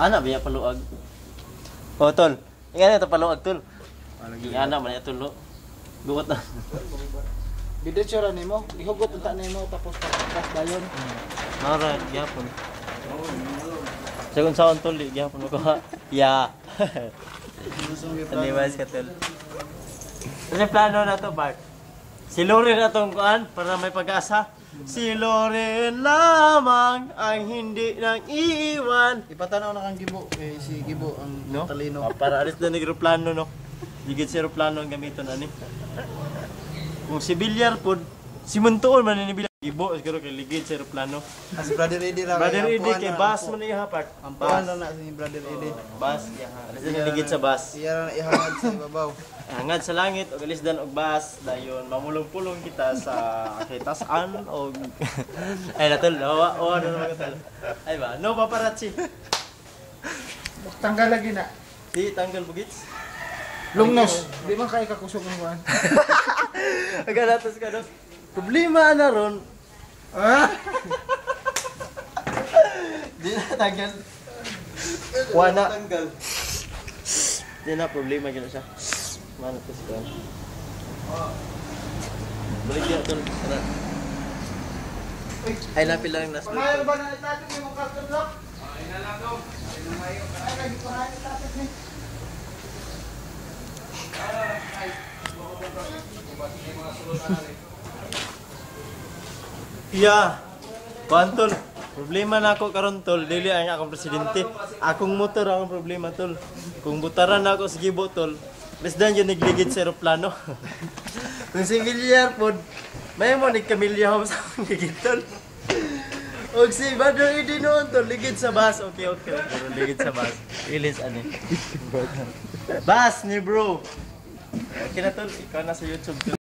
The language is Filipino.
Ana biya paluag. O tol. Ingana ito paluag tol. Ingana man ito lo. Buot na. Bidyo tsura nimo, ihugot unta nimo tapos tapos dayon. Nara gyapon. Sagun sa tol di gyapon ko ha. Ya. Taniwas ka tol. Kasi plano na to Bart. Si Loren na tong kuan para may pag-asa. Si Loren lamang ang hindi nang iiwan. Ipatanaw na kang Gibo kay si Gibo ang No? talino. Ah, para alis na negro plano no. Digit si plano ang gamiton ani. Kung si Bilyar pod, si Muntuon man ni Bilyar. Ibo siguro kay ligid si plano. As brother Eddie ra. Brother Eddie kay na, bus man iya part. Ampuhan na na si brother Eddie. Bus, ya. Alis na ligid sa bus. Iya ra ihangad sa ibabaw. Hangad sa langit o alis dan og bus dayon mamulong-pulong kita sa kitasan o ay natol dawa o ano naman ka tol. Ay ba, no paparazzi. Tanggal lagi na. Di tanggal bugits. Lungnos. Di man kay kakusog ng kuan. Agadatos ka no. Problema na ron. Ah! Di na tanggal. Wala. Tanggal. Di na problema gina siya. Mana to siya. Balik dia tol. Tara. Ay napil lang nas. Panayon ba na itatin ni mong carton lock? Ay na lang daw. Ay lagi pa na itatin ni. Iya. Kuan tol. Problema na ako karon tol, dili ang akong presidente. Akong motor akong problema tol. Kung butaran na ako sa gibo tol, bes dan yun nagligid sa aeroplano. Kung si Villar pod, may mo ni Camilla Homes akong ligid tol. Og si Badro Idi noon tol, ligid sa bus. Okay, okay. Pero ligid sa bus. Ilis ani. Bus ni bro. Okay na tol, ikaw na sa YouTube tol.